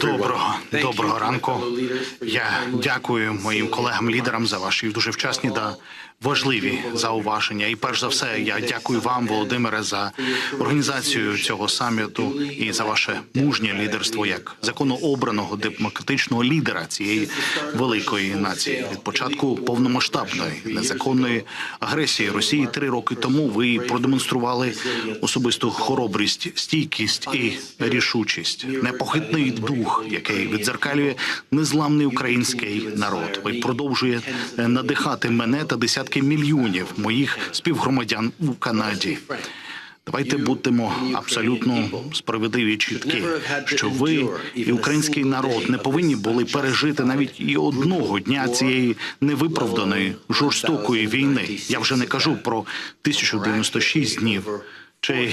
Доброго, доброго ранку. Я дякую моїм колегам-лідерам за ваші дуже вчасні та важливі зауваження. І перш за все, я дякую вам, Володимире, за організацію цього саміту і за ваше мужнє лідерство як законообраного демократичного лідера цієї великої нації. Від початку повномасштабної незаконної агресії Росії три роки тому ви продемонстрували особисту хоробрість, стійкість і рішучість, непохитний дух, який відзеркалює незламний український народ. Ви продовжує надихати мене та десятки мільйонів моїх співгромадян у Канаді. Давайте будемо абсолютно справедливі і чіткі, що ви і український народ не повинні були пережити навіть і одного дня цієї невиправданої жорстокої війни. Я вже не кажу про 1096 днів. Чи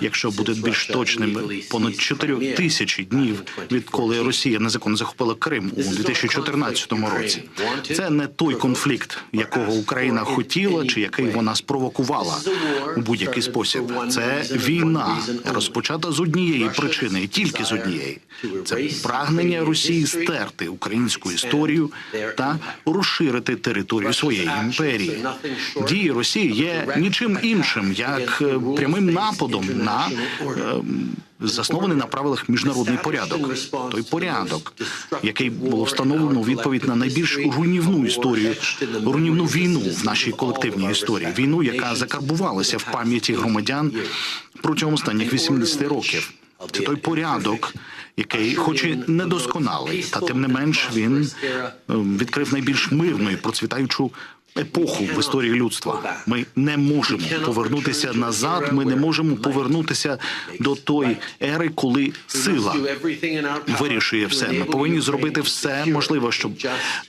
якщо буде більш точним, понад 4 тисячі днів, відколи Росія незаконно захопила Крим у 2014 році. Це не той конфлікт, якого Україна хотіла, чи який вона спровокувала у будь-який спосіб. Це війна, розпочата з однієї причини, і тільки з однієї. Це прагнення Росії стерти українську історію та розширити територію своєї імперії. Дії Росії є нічим іншим, як е, прямим нападом на е, заснований на правилах міжнародний порядок. Той порядок, який було встановлено відповідь на найбільш руйнівну історію, руйнівну війну в нашій колективній історії, війну, яка закарбувалася в пам'яті громадян протягом останніх 80 років. Це той порядок, який, хоч і недосконалий, та тим не менш він е, відкрив найбільш мирну і процвітаючу епоху в історії людства. Ми не можемо повернутися назад. Ми не можемо повернутися до тої ери, коли сила вирішує все. Ми повинні зробити все можливе, щоб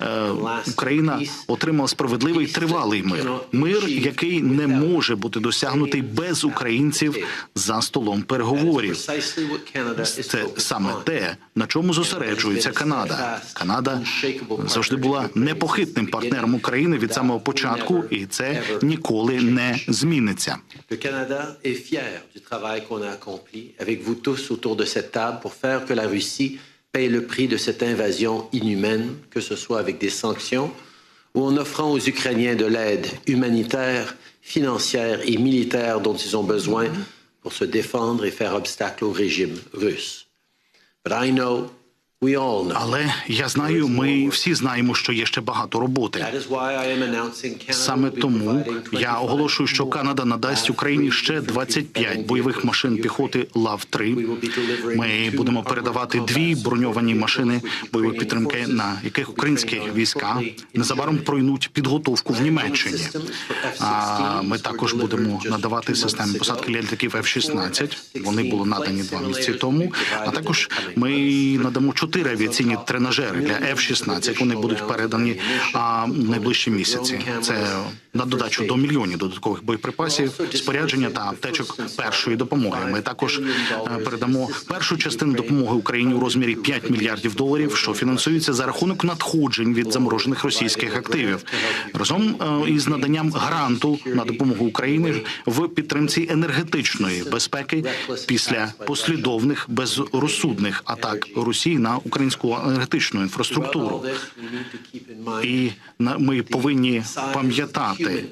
е, Україна отримала справедливий тривалий мир. Мир, який не може бути досягнутий без українців за столом переговорів. Це саме те, на чому зосереджується Канада. Канада завжди була непохитним партнером України від самого початку, і це ніколи не зміниться. Le Canada est fier du travail qu'on a accompli avec vous tous autour de cette table pour faire que la Russie paye le prix de cette invasion inhumaine, que ce soit avec des sanctions ou en offrant aux Ukrainiens de l'aide humanitaire, financière et militaire dont ils ont besoin pour se défendre et faire obstacle au régime russe. But I know, we all know, Але я знаю, ми всі знаємо, що є ще багато роботи. Саме тому я оголошую, що Канада надасть Україні ще 25 бойових машин піхоти лав 3 Ми будемо передавати дві броньовані машини бойової підтримки, на яких українські війська незабаром пройнуть підготовку в Німеччині. А ми також будемо надавати системи посадки літаків F-16. Вони були надані два місяці тому. А також ми надамо чотири авіаційні тренажери для F-16. Вони будуть передані а, найближчі місяці. Це на додачу до мільйонів додаткових боєприпасів, спорядження та аптечок першої допомоги. Ми також е, передамо першу частину допомоги Україні у розмірі 5 мільярдів доларів, що фінансується за рахунок надходжень від заморожених російських активів, разом е, із наданням гранту на допомогу Україні в підтримці енергетичної безпеки після послідовних безрозсудних атак Росії на українську енергетичну інфраструктуру. І ми повинні пам'ятати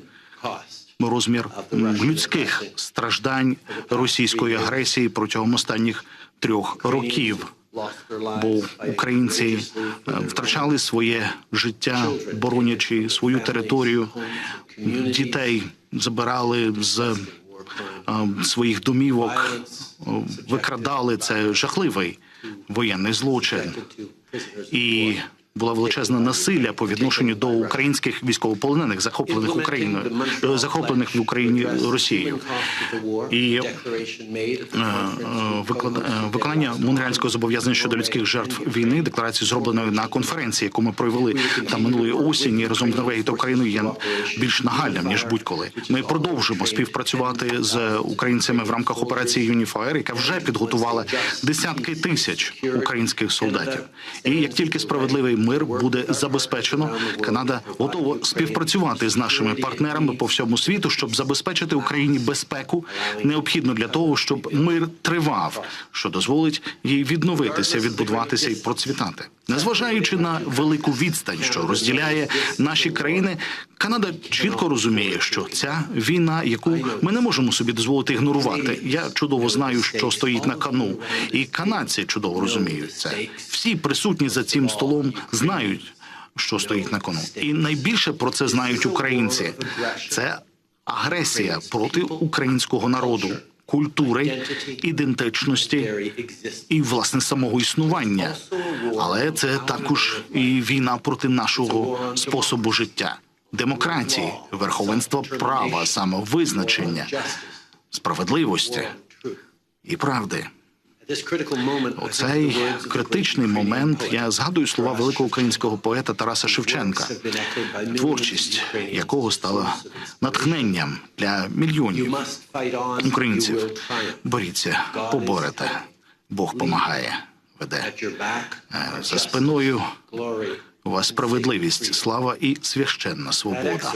розмір людських страждань російської агресії протягом останніх трьох років. Бо українці е, втрачали своє життя, боронячи свою територію. Дітей забирали з е, своїх домівок, викрадали це жахливий воєнний злочин. І була величезне насилля по відношенню до українських військовополонених, захоплених Україною, е, захоплених в Україні Росією. І е, е, виконання Монреальського зобов'язання щодо людських жертв війни, декларації зробленої на конференції, яку ми провели там минулої осені разом з Норвегією та Україною, є більш нагальним ніж будь-коли. Ми продовжимо співпрацювати з українцями в рамках операції Юніфаєр, яка вже підготувала десятки тисяч українських солдатів. І як тільки справедливий мир буде забезпечено. Канада готова співпрацювати з нашими партнерами по всьому світу, щоб забезпечити Україні безпеку, необхідно для того, щоб мир тривав, що дозволить їй відновитися, відбудуватися і процвітати. Незважаючи на велику відстань, що розділяє наші країни, Канада чітко розуміє, що ця війна, яку ми не можемо собі дозволити ігнорувати. Я чудово знаю, що стоїть на кону, і канадці чудово розуміють це. Всі присутні за цим столом знають, що стоїть на кону, і найбільше про це знають українці. Це агресія проти українського народу, культури, ідентичності і власне самого існування. Але це також і війна проти нашого способу життя, демократії, верховенства права, самовизначення, справедливості і правди. У цей критичний момент я згадую слова великого українського поета Тараса Шевченка, творчість якого стала натхненням для мільйонів українців. Боріться, поборете, Бог помагає, веде Е, за спиною. У вас справедливість, слава і священна свобода.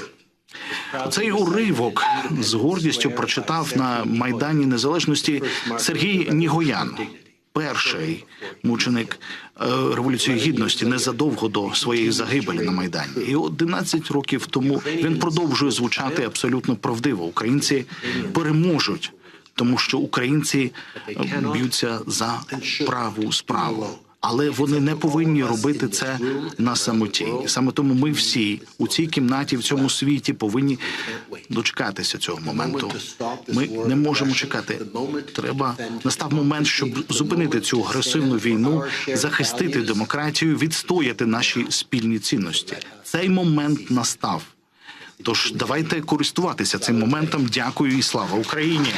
Цей уривок з гордістю прочитав на майдані незалежності Сергій Нігоян, перший мученик е, революції гідності незадовго до своєї загибелі на майдані. І 11 років тому він продовжує звучати абсолютно правдиво. Українці переможуть, тому що українці б'ються за праву справу. Але вони не повинні робити це на самоті. Саме тому ми всі у цій кімнаті в цьому світі повинні дочекатися цього моменту. Ми не можемо чекати. Треба настав момент, щоб зупинити цю агресивну війну, захистити демократію, відстояти наші спільні цінності. Цей момент настав. Тож давайте користуватися цим моментом. Дякую і слава Україні.